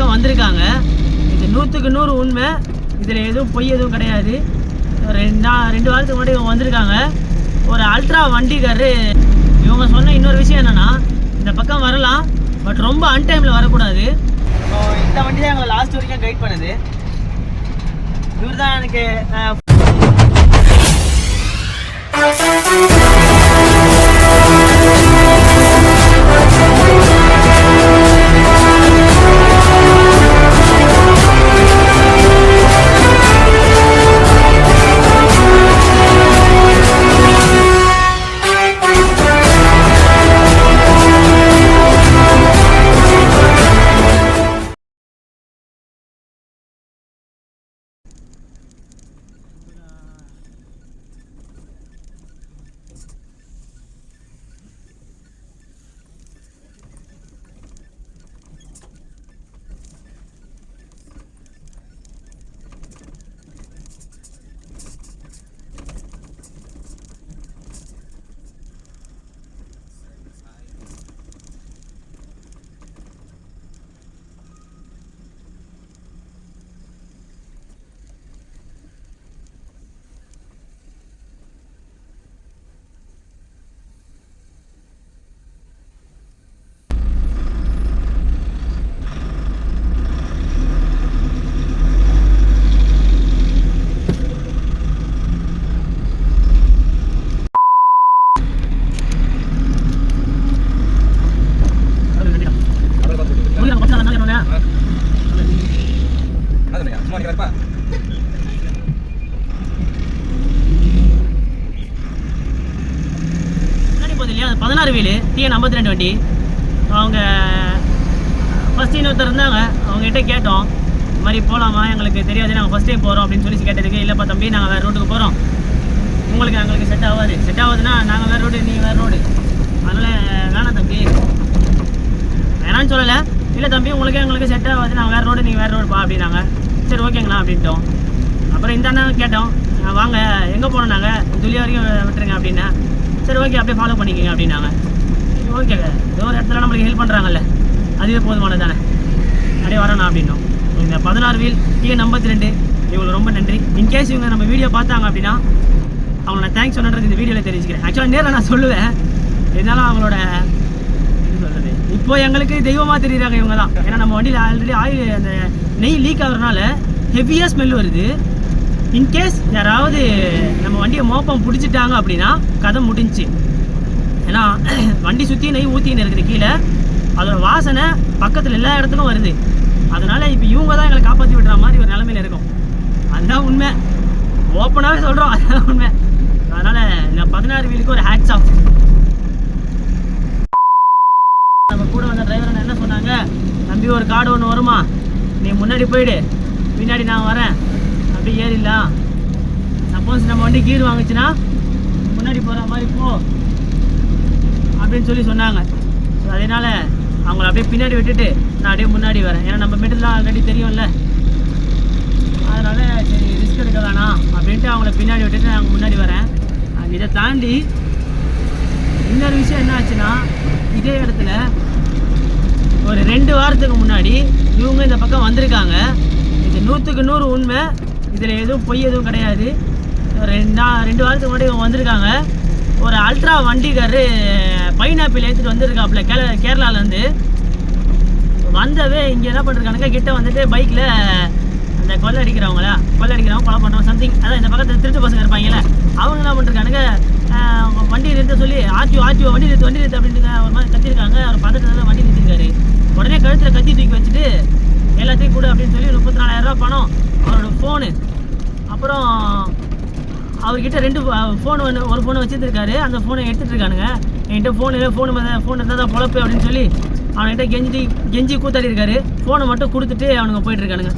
பக்கம் வந்திருக்காங்க. இது நூற்றுக்கு நூறு உண்மை. இதில் எதுவும் பொய் எதுவும் கிடையாது. ரெண்டு ரெண்டு வாரத்துக்கு முன்னாடி இவங்க வந்திருக்காங்க. ஒரு அல்ட்ரா வண்டிக்காரரு இவங்க சொன்ன இன்னொரு விஷயம் என்னன்னா இந்த பக்கம் வரலாம் பட் ரொம்ப அன்டைமில் வரக்கூடாது. இப்போ இந்த வண்டி தான் எங்களை லாஸ்ட் வரைக்கும் கைட் பண்ணுது. இவர் தான் எனக்கு டிஎன் ஐம்பத்தி ரெண்டு வண்டி. அவங்க ஃபஸ்ட் இன்னொருத்தர் இருந்தாங்க. அவங்ககிட்ட கேட்டோம். இது மாதிரி போகலாமா எங்களுக்கு தெரியாது. நாங்கள் ஃபஸ்ட் டைம் போகிறோம் அப்படின்னு சொல்லி கேட்டதுக்கு இல்லைப்பா தம்பி நாங்கள் வேறு ரோட்டுக்கு போகிறோம் உங்களுக்கு எங்களுக்கு செட் ஆகாது. செட் ஆகுதுன்னா நாங்கள் வேறு ரோடு நீங்கள் வேறு ரோடு அதனால் வேணாம் தம்பி. வேணான்னு சொல்லலை. இல்லை தம்பி உங்களுக்கு எங்களுக்கு செட் ஆகாது. நாங்கள் வேறு ரோடு நீங்கள் வேறு ரோடுப்பா அப்படின்னாங்க. சரி ஓகேங்களா அப்படின்ட்டோம். அப்புறம் இந்த அண்ணா கேட்டோம். வாங்க எங்கே போனோம் நாங்கள் துளியா வரைக்கும் விட்டுருங்க அப்படின்னா. சரி ஓகே அப்படியே ஃபாலோ பண்ணிக்கோங்க அப்படின்னாங்க. ஓகே ஏதோ ஒரு இடத்துல நம்மளுக்கு ஹெல்ப் பண்ணுறாங்கல்ல அதுவே போதுமானது தானே அப்படியே வரணும் அப்படின்னோம். இந்த பதினாறு வீல் டிஎன் ஐம்பத்தி ரெண்டு இவங்களுக்கு ரொம்ப நன்றி. இன்கேஸ் இவங்க நம்ம வீடியோ பார்த்தாங்க அப்படின்னா அவங்கள நான் தேங்க்ஸ் சொன்னது இந்த வீடியோவில் தெரிஞ்சுக்கிறேன் ஆக்சுவலாக நேரில் நான் சொல்லுவேன். இருந்தாலும் அவங்களோட சொல்கிறது சொல்றது? இப்போ எங்களுக்கு தெய்வமா தெரியுறாங்க இவங்க தான் ஏன்னா நம்ம வண்டியில் ஆல்ரெடி ஆயில் அந்த நெய் லீக் ஆகுறதுனால ஹெவியாக ஸ்மெல் வருது. இன்கேஸ் யாராவது நம்ம வண்டியை மோப்பம் பிடிச்சிட்டாங்க அப்படின்னா கதை முடிஞ்சுச்சு. ஏன்னா வண்டி சுற்றி நெய் ஊற்றின்னு இருக்குது கீழே. அதோட வாசனை பக்கத்தில் எல்லா இடத்துக்கும் வருது. அதனால் இப்போ இவங்க தான் எங்களை காப்பாற்றி விடுற மாதிரி ஒரு நிலமையில இருக்கும். அதுதான் உண்மை. ஓப்பனாகவே சொல்கிறோம் அதுதான் உண்மை. அதனால் இந்த பதினாறு வீலுக்கு ஒரு ஹேட்ஸ் ஆஃப் நம்ம கூட வந்த டிரைவர் என்ன சொன்னாங்க? தம்பி ஒரு கார்டு ஒன்று வருமா? நீ முன்னாடி போயிடு. பின்னாடி நான் வரேன். அப்படி ஏறிடலாம். சப்போஸ் நம்ம வண்டி கீர் வாங்குச்சுன்னா முன்னாடி போகிற மாதிரி போ. அப்படின்னு சொல்லி சொன்னாங்க. ஸோ அதனால் அவங்கள அப்படியே பின்னாடி விட்டுட்டு நான் அப்படியே முன்னாடி வரேன். ஏன்னா நம்ம மிடில் ஆல்ரெடி தெரியும்ல. அதனால் சரி ரிஸ்க் எடுக்க வேணாம் அப்படின்ட்டு அவங்கள பின்னாடி விட்டுட்டு நாங்கள் முன்னாடி வரேன். இதை தாண்டி இன்னொரு விஷயம் என்ன ஆச்சுன்னா இதே இடத்துல ஒரு ரெண்டு வாரத்துக்கு முன்னாடி இவங்க இந்த பக்கம் வந்திருக்காங்க. இது நூற்றுக்கு நூறு உண்மை. இதில் எதுவும் பொய் எதுவும் கிடையாது. ரெண்டு ரெண்டு வாரத்துக்கு முன்னாடி இவங்க வந்திருக்காங்க. ஒரு அல்ட்ரா வண்டிக்காரரு பைனாப்பிள் ஏற்றிட்டு வந்திருக்காப்புல கேர கேரளாலேருந்து. வந்தவே இங்கே என்ன பண்ணிருக்கானுங்க கிட்ட வந்துட்டு பைக்கில் அந்த கொள்ளை அடிக்கிறவங்களா கொள்ளை அடிக்கிறவங்க கொலை பண்ணுறவங்க சம்திங் அதான் இந்த பக்கத்தில் திருட்டு பசங்க இருப்பாங்கல்ல அவங்க என்ன பண்ணிருக்கானுங்க வண்டி நிறுத்த சொல்லி ஆர்டிஓ ஆர்டிஓ வண்டி நிறுத்து வண்டி நிறுத்து அப்படின்ட்டு ஒரு மாதிரி கத்திருக்காங்க. அவர் பதட்டத்தில் வண்டி நிறுத்திருக்காரு. உடனே கழுத்தில் கத்தி தூக்கி வச்சுட்டு எல்லாத்தையும் கூட அப்படின்னு சொல்லி முப்பத்தி நாலாயிரம் ரூபாய் பணம் அவரோட ஃபோனு அப்புறம் அவர்கிட்ட ரெண்டு ஃபோன் ஒன்று ஒரு ஃபோனை வச்சுருக்காரு அந்த ஃபோனை எடுத்துகிட்டு இருக்கானுங்க. என்கிட்ட ஃபோன் இல்லை ஃபோனு ஃபோன் இருந்தால் தான் பொழப்பு அப்படின்னு சொல்லி அவன்கிட்ட கெஞ்சி கெஞ்சி கூத்தாடி இருக்காரு ஃபோனை மட்டும் கொடுத்துட்டு அவனுங்க போயிட்டுருக்கானுங்க.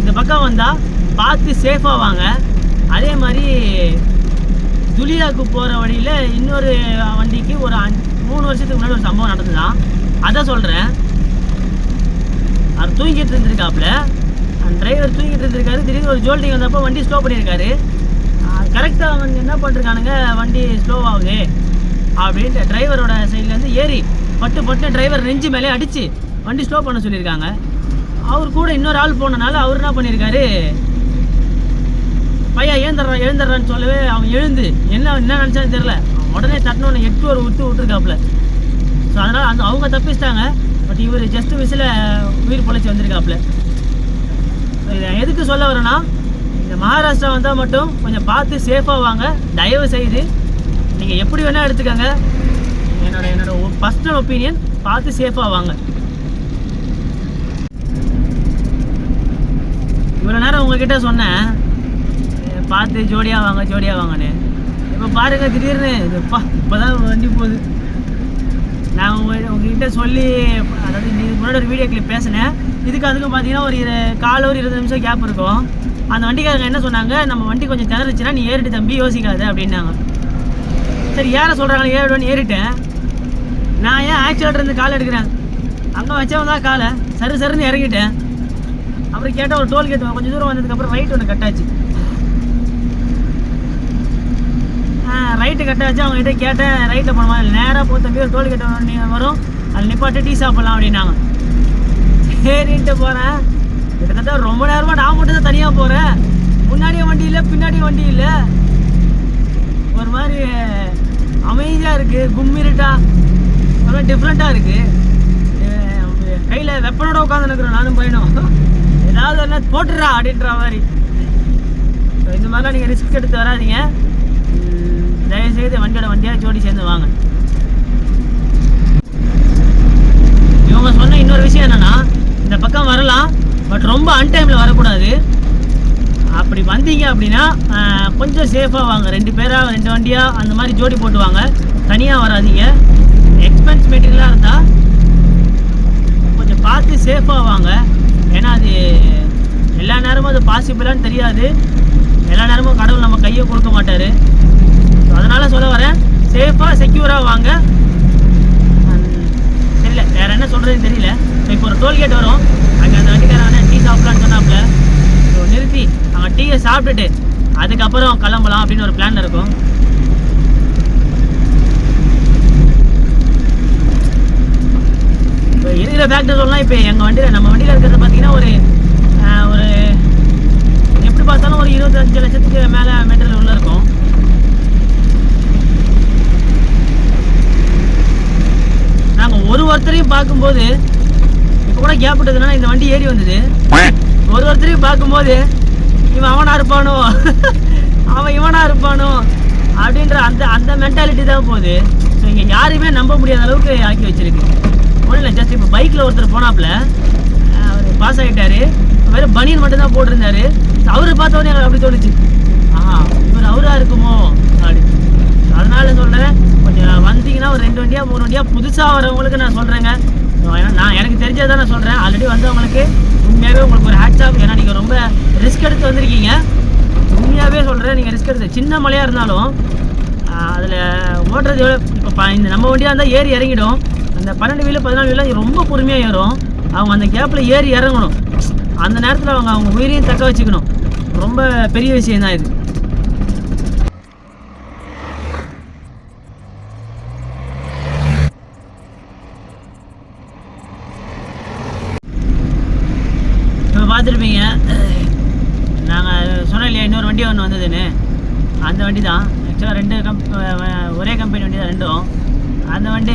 இந்த பக்கம் வந்தால் பார்த்து சேஃபாக வாங்க. அதே மாதிரி துலியாவுக்கு போகிற வழியில் இன்னொரு வண்டிக்கு ஒரு அஞ்சு மூணு வருஷத்துக்கு முன்னாடி ஒரு சம்பவம் நடந்துதான் அதை சொல்கிறேன் அவர் தூங்கிட்டு இருந்திருக்காப்புல. டிரைவர் தூங்கிட்டு இருந்திருக்காரு. திடீர்னு ஒரு ஜோல்டிங் வந்தப்போ வண்டி ஸ்லோ பண்ணியிருக்காரு. கரெக்டாக அவங்க என்ன பண்ணிருக்கானுங்க? வண்டி ஸ்லோவாகுது அப்படின்ட்டு டிரைவரோட சைட்லேருந்து ஏறி பட்டு பட்டு டிரைவர் நெஞ்சு மேலே அடித்து வண்டி ஸ்லோ பண்ண சொல்லியிருக்காங்க. அவர் கூட இன்னொரு ஆள் போனனால அவர் என்ன பண்ணியிருக்காரு? பையன் எழுந்துடுறான் எழுந்துடுறான்னு சொல்லவே அவன் எழுந்து என்ன என்ன நினச்சான்னு தெரில உடனே தட்டினோன்னு எட்டு ஒரு விட்டு விட்டுருக்காப்புல. ஸோ அதனால் அந்த அவங்க தப்பிச்சிட்டாங்க. பட் இவர் ஜஸ்ட் விசில் உயிர் பொழைச்சி வந்திருக்காப்புல. இதை எதுக்கு சொல்ல வரேன்னா இந்த மகாராஷ்டிரா வந்தால் மட்டும் கொஞ்சம் பார்த்து சேஃபாக வாங்க. தயவு செய்து நீங்கள் எப்படி வேணால் எடுத்துக்கோங்க. என்னோட என்னோட பர்சனல் ஒப்பீனியன் பார்த்து சேஃபாக வாங்க. இவ்வளோ நேரம் உங்ககிட்ட சொன்னேன். பார்த்து ஜோடியாக வாங்க ஜோடியாக வாங்கன்னு. இப்போ பாருங்க திடீர்னு இப்பா இப்போதான் வண்டி போகுது. நான் உங்கள் உங்ககிட்ட சொல்லி அதாவது நீ இதுக்கு முன்னாடி ஒரு வீடியோ கிளிப் பேசினேன். இதுக்கு அதுக்கும் பார்த்தீங்கன்னா ஒரு இரு கால ஒரு இருபது நிமிஷம் கேப் இருக்கும். அந்த வண்டிக்காரங்க என்ன சொன்னாங்க? நம்ம வண்டி கொஞ்சம் திணறுச்சுன்னா நீ ஏறிட்டு தம்பி யோசிக்காத அப்படின்னாங்க. சரி ஏற சொல்கிறாங்களே ஏறிடுவேன்னு ஏறிட்டேன். நான் ஏன் ஆக்சிடென்ட் இருந்து கால் எடுக்கிறேன்? அங்கே வச்சவன் தான் காலை. சரு சருன்னு இறங்கிட்டேன். அப்புறம் கேட்டால் ஒரு டோல் கொஞ்சம் தூரம் வந்ததுக்கப்புறம் ரைட் ஒன்று கட்டாச்சு ரைட்டு கட்டாச்சு அவங்க அவங்ககிட்ட கேட்டேன் ரைட்டில் போன மாதிரி நேராக போ தம்பி ஒரு டோல் கேட் வரும் அதில் நிப்பாட்டு டீ சாப்பிட்லாம் அப்படின்னாங்க. சரின்ட்டு போகிறேன் கிட்டத்தட்ட ரொம்ப நேரமாக நான் மட்டும் தான் தனியாக போகிறேன் முன்னாடியே வண்டி இல்லை பின்னாடி வண்டி இல்லை. ஒரு மாதிரி அமைதியாக இருக்குது கும்மிருட்டா. ஒரு மாதிரி டிஃப்ரெண்ட்டாக இருக்குது கையில் வெப்பனோட உட்காந்துருக்குறோம் நானும் பையனும். ஏதாவது என்ன போட்டுடுறா அப்படின்ற மாதிரி. இந்த மாதிரிலாம் நீங்கள் ரிஸ்க் எடுத்து வராதீங்க. தயவுசெய்து வண்டியோட வண்டியாக ஜோடி சேர்ந்து வாங்க. இவங்க சொன்ன இன்னொரு விஷயம் என்னென்னா இந்த பக்கம் வரலாம் பட் ரொம்ப அன்டைமில் வரக்கூடாது. அப்படி வந்தீங்க அப்படின்னா கொஞ்சம் சேஃபாக வாங்க. ரெண்டு பேராக ரெண்டு வண்டியாக அந்த மாதிரி ஜோடி போட்டு வாங்க தனியாக வராதீங்க எக்ஸ்பென்ஸ் மெட்டீரியலாக இருந்தால் கொஞ்சம் பார்த்து சேஃபாக வாங்க. ஏன்னா அது எல்லா நேரமும் அது பாசிபிளான்னு தெரியாது. எல்லா நேரமும் கடவுள் நம்ம கையை கொடுக்க மாட்டார். அதனால் சொல்ல வரேன். சேஃபாக செக்யூராக வாங்க. தெரியல வேறு என்ன சொல்கிறதுன்னு தெரியல. இப்போ ஒரு டோல்கேட் வரும். அங்கே அந்த வண்டிக்காரன் டீ சாப்பிட்லான்னு சொன்னாப்புல. ஸோ நிறுத்தி அங்கே டீயை சாப்பிட்டுட்டு அதுக்கப்புறம் கிளம்பலாம் அப்படின்னு ஒரு பிளான் இருக்கும். இப்போ இருக்கிற ஃபேக்டர் சொல்லலாம் இப்போ எங்கள் வண்டியில் நம்ம வண்டியில் இருக்கிறது பார்த்தீங்கன்னா ஒரு ஆஹ், ஒரு எப்படி பார்த்தாலும் ஒரு இருபத்தஞ்சு லட்சத்துக்கு மேலே மெட்டீரியல் உள்ள இருக்கும் நாங்கள் ஒரு ஒருத்தரையும் பார்க்கும்போது இப்போ கூட கேப் விட்டதுனால இந்த வண்டி ஏறி வந்தது. ஒரு ஒருத்தரையும் பார்க்கும்போது இவன் அவனா இருப்பானோ? அவன் இவனா இருப்பானோ? அப்படின்ற அந்த அந்த மென்டாலிட்டி தான் போகுது. ஸோ இங்கே யாரையுமே நம்ப முடியாத அளவுக்கு ஆக்கி வச்சிருக்கு. ஒன்றும் இல்லை ஜஸ்ட் இப்போ பைக்கில் ஒருத்தர் போனாப்புல அவர் பாஸ் ஆகிட்டாரு வெறும் பனியன் மட்டும்தான் போட்டிருந்தாரு. அவரை பார்த்தவொடனே எனக்கு அப்படி தோணுச்சு. ஆஹா இவர் அவரா இருக்குமோ? அப்படி. அதனால சொல்கிறேன் கொஞ்சம் வந்தீங்கன்னா ஒரு ரெண்டு வண்டியா மூணு வண்டியா புதுசாக வரவங்களுக்கு நான் சொல்கிறேங்க ஏன்னா நான் எனக்கு தெரிஞ்சதை தான் நான் சொல்கிறேன் ஆல்ரெடி வந்தவங்களுக்கு உண்மையாகவே உங்களுக்கு ஒரு ஹேட்ஸ் ஆஃப் ஏன்னா நீங்கள் ரொம்ப ரிஸ்க் எடுத்து வந்திருக்கீங்க. உண்மையாகவே சொல்கிறேன் நீங்கள் ரிஸ்க் எடுத்து சின்ன மலையாக இருந்தாலும் அதில் ஓட்டுறது எவ்வளோ இப்போ ப- இந்த நம்ம வண்டியாக இருந்தால் ஏறி இறங்கிடும். அந்த பன்னெண்டு வீலு பதினாலு வீலாம் ரொம்ப பொறுமையாக ஏறும். அவங்க அந்த கேப்பில் ஏறி இறங்கணும். அந்த நேரத்தில் அவங்க அவங்க உயிரையும் தக்க வச்சுக்கணும். ரொம்ப பெரிய விஷயம் தான் இது. பார்த்துருப்பீங்க. நாங்கள் சொன்னோம் இல்லையா இன்னொரு வண்டி ஒன்று வந்ததுன்னு. அந்த வண்டி தான் ஆக்சுவலாக ரெண்டு கம் ஒரே கம்பெனி வண்டி தான் ரெண்டும். அந்த வண்டி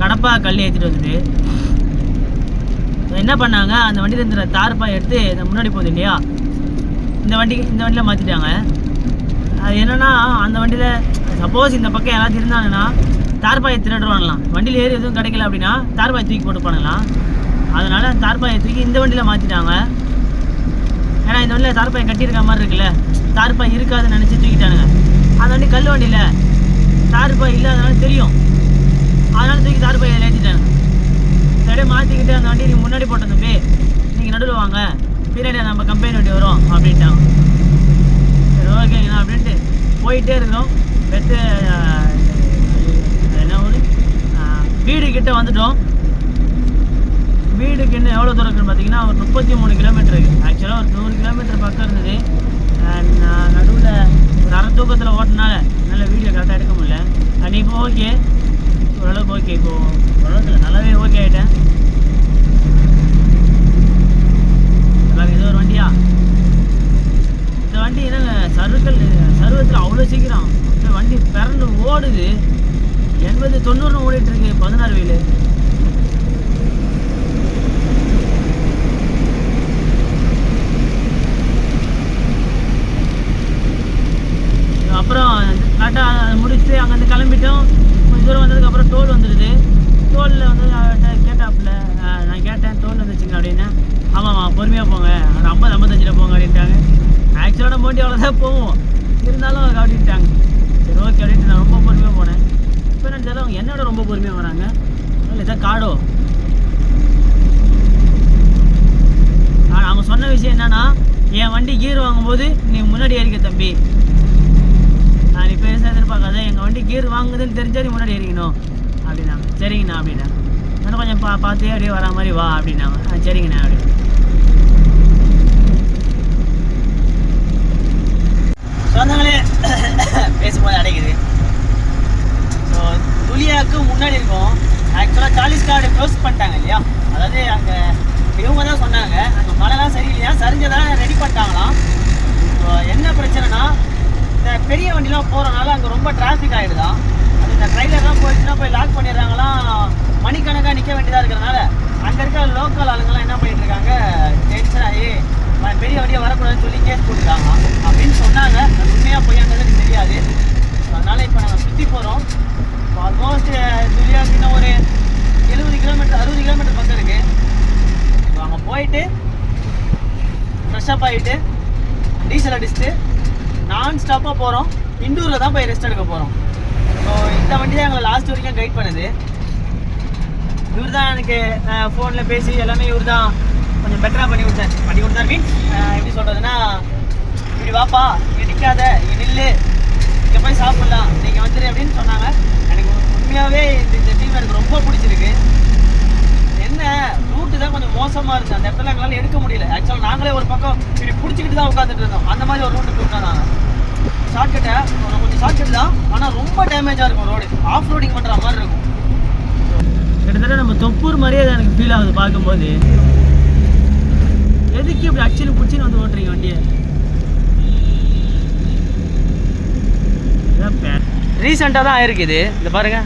கடப்பா கல் ஏற்றிட்டு வந்தது என்ன பண்ணாங்க அந்த வண்டியில் இருந்த தார்ப்பாக எடுத்து இந்த முன்னாடி போகுது இல்லையா? இந்த வண்டிக்கு இந்த வண்டியில் மாற்றிட்டாங்க அது என்னென்னா அந்த வண்டியில் சப்போஸ் இந்த பக்கம் யாராவது இருந்தாங்கன்னா தார்பாயை திருடுவாங்களாம். வண்டியில் ஏறி எதுவும் கிடைக்கல அப்படின்னா தார்பாயை தூக்கி போட்டு போனலாம் அதனால் தார்பாயை தூக்கி இந்த வண்டியில் மாற்றிட்டாங்க ஏன்னா இந்த வண்டியில் தார்பாய் கட்டியிருக்க மாதிரி இருக்குல்ல? தார்பாய் இருக்காதுன்னு நினச்சி தூக்கிட்டானுங்க. அந்த வண்டி கல் வண்டியில். தார்பாய் இல்லாதனால தெரியும். அதனால தூக்கி தார்பாயை ஏற்றிட்டாங்க சரியாக மாற்றிக்கிட்டு அந்த வண்டி நீங்கள் முன்னாடி போட்ட தம்பி நீங்கள் நடுவில் வாங்க. பின்னாடி நம்ம கம்பெனி வண்டி வரும் அப்படின்ட்டாங்க. சரி ஓகேங்கண்ணா அப்படின்ட்டு போயிட்டே இருக்கிறோம் பெற்று என்ன ஊர்? வீடு கிட்டே வந்துட்டோம். வீடுக்கு என்ன எவ்வளோ தூரம் இருக்குன்னு பார்த்தீங்கன்னா ஒரு முப்பத்தி மூணு கிலோமீட்டர் இருக்குது ஆக்சுவலாக ஒரு நூறு கிலோமீட்டர் பக்கம் இருந்தது. நான் நடுவில் ஒரு தூக்கத்தில் ஓட்டினால நல்ல வீடியோ கரெக்டாக எடுக்க முடியல. அண்ட் இப்போ ஓகே ஓரளவுக்கு ஓகே இப்போது ஓரளவுக்கு நல்லாவே ஓகே ஆகிட்டேன் ஏதோ ஒரு வண்டியா? இந்த வண்டி என்னங்க சருக்கள் சருவத்தில் அவ்வளோ சீக்கிரம். இந்த வண்டி பிறந்து ஓடுது. எண்பது தொண்ணூறுன்னு ஓடிட்டுருக்கு பதினாறு வீடு அப்புறம் கரெக்டாக அதை முடிச்சுட்டு அங்கேருந்து கிளம்பிட்டோம். கொஞ்சம் தூரம் வந்ததுக்கப்புறம் டோல் வந்துடுது. டோலில் வந்து அவர்கிட்ட கேட்டாப்புல நான் கேட்டேன் டோல் வந்துச்சுங்க அப்படின்னு. ஆமாம்மா பொறுமையாக போங்க. ஒரு ஐம்பது ஐம்பத்தஞ்சில் போங்க அப்படின்ட்டாங்க. ஆக்சுவலாக நம்ம வண்டி அவ்வளோதான் போவோம். இருந்தாலும் அவங்க அப்படின்ட்டாங்க. சரி ஓகே அப்படின்ட்டு நான் ரொம்ப பொறுமையாக போனேன். இப்போ நினச்சாலும் அவங்க என்னோட ரொம்ப பொறுமையாக வராங்க. இல்லை இதான் காடோ. ஆனால் அவங்க சொன்ன விஷயம் என்னென்னா என் வண்டி கீர் வாங்கும்போது நீ முன்னாடி ஏறிக்க தம்பி. நீ பெருசாக எதிர்பார்க்காத எங்கள் வண்டி கீர் வாங்குதுன்னு தெரிஞ்சா நீ முன்னாடி ஏறிக்கணும். அப்படின்னாங்க. சரிங்கண்ணா அப்படின்னா நான் கொஞ்சம் பா பார்த்து அப்படியே வரா மாதிரி வா அப்படின்னாங்க. ஆ சரிங்கண்ணா அப்படி சொந்தங்களே பேசும்போது அடைக்குது ஸோ துலியாவுக்கு முன்னாடி இருக்கும் ஆக்சுவலாக சாலிஸ் கார்டு க்ளோஸ் பண்ணிட்டாங்க இல்லையா அதாவது அங்கே இவங்க தான் சொன்னாங்க அங்கே மழைலாம் சரியில்லையா சரிஞ்சதான் ரெடி பண்ணிட்டாங்களாம் ஸோ என்ன பிரச்சனைனா இந்த பெரிய வண்டிலாம் போகிறனால அங்கே ரொம்ப டிராஃபிக் ஆகிடுதான் அது இந்த ட்ரைலர்லாம் போயிடுச்சுன்னா போய் லாக் பண்ணிடுறாங்களாம் மணிக்கணக்காக நிற்க வேண்டியதாக இருக்கிறனால அங்கே இருக்க லோக்கல் ஆளுங்கெல்லாம் என்ன பண்ணிட்டு இருக்காங்க டென்ஷன் ஆகி பெரிய வண்டியை வரக்கூடாதுன்னு சொல்லி கேஸ் போட்டுருக்காங்க அப்படின்னு சொன்னாங்க. அது உண்மையாக பொய்யாங்கிறது எனக்கு தெரியாது. ஸோ அதனால் இப்போ நாங்கள் சுற்றி போகிறோம் ஆல்மோஸ்ட் துலியாவுக்கு இன்னும் ஒரு எழுபது கிலோமீட்டர் அறுபது கிலோமீட்டர் பக்கம் இருக்குது ஸோ அங்கே போயிட்டு ஃப்ரெஷ்ஷப் ஆகிட்டு டீசல் அடிச்சுட்டு நான் ஸ்டாப்பாக போகிறோம் இண்டூரில் தான் போய் ரெஸ்ட் எடுக்க போகிறோம் ஸோ இந்த வண்டி தான் எங்களை லாஸ்ட் வரைக்கும் கைட் பண்ணுது. இவர் தான் எனக்கு ஃபோனில் பேசி எல்லாமே இவர் தான் கொஞ்சம் பெட்டராக பண்ணி கொடுத்தார். பண்ணி கொடுத்தார் மீன்ஸ் எப்படி சொல்கிறதுன்னா இப்படி வாப்பா இங்கே நிற்காத இங்கே நில்லு இங்கே போய் சாப்பிட்லாம் நீங்கள் வந்துடு அப்படின்னு சொன்னாங்க. எனக்கு உண்மையாகவே இந்த இந்த டீம் எனக்கு ரொம்ப பிடிச்சிருக்கு. என்ன ரூட்டு தான் கொஞ்சம் மோசமாக இருந்தது. அந்த இடத்துல எங்களால் எடுக்க முடியல. ஆக்சுவலாக நாங்களே ஒரு பக்கம் இப்படி பிடிச்சிக்கிட்டு தான் உட்காந்துட்டு இருந்தோம். அந்த மாதிரி ஒரு ரூட்டு கொடுத்தோம் நாங்கள் ஷார்ட்கட்டை கொஞ்சம் ஷார்ட்கட் தான். ஆனால் ரொம்ப டேமேஜாக இருக்கும் ரோடு ஆஃப் ரோடிங் பண்ணுற மாதிரி இருக்கும். கிட்டத்தட்ட நம்ம தொப்பூர் மாதிரியே தான் எனக்கு ஃபீல் ஆகுது பார்க்கும்போது. எதுக்கு இப்படி அச்சுன்னு பிடிச்சின்னு வந்து ஓட்டுறீங்க வண்டியை? ரீசெண்டாக தான் ஆயிருக்குது இந்த பாருங்க.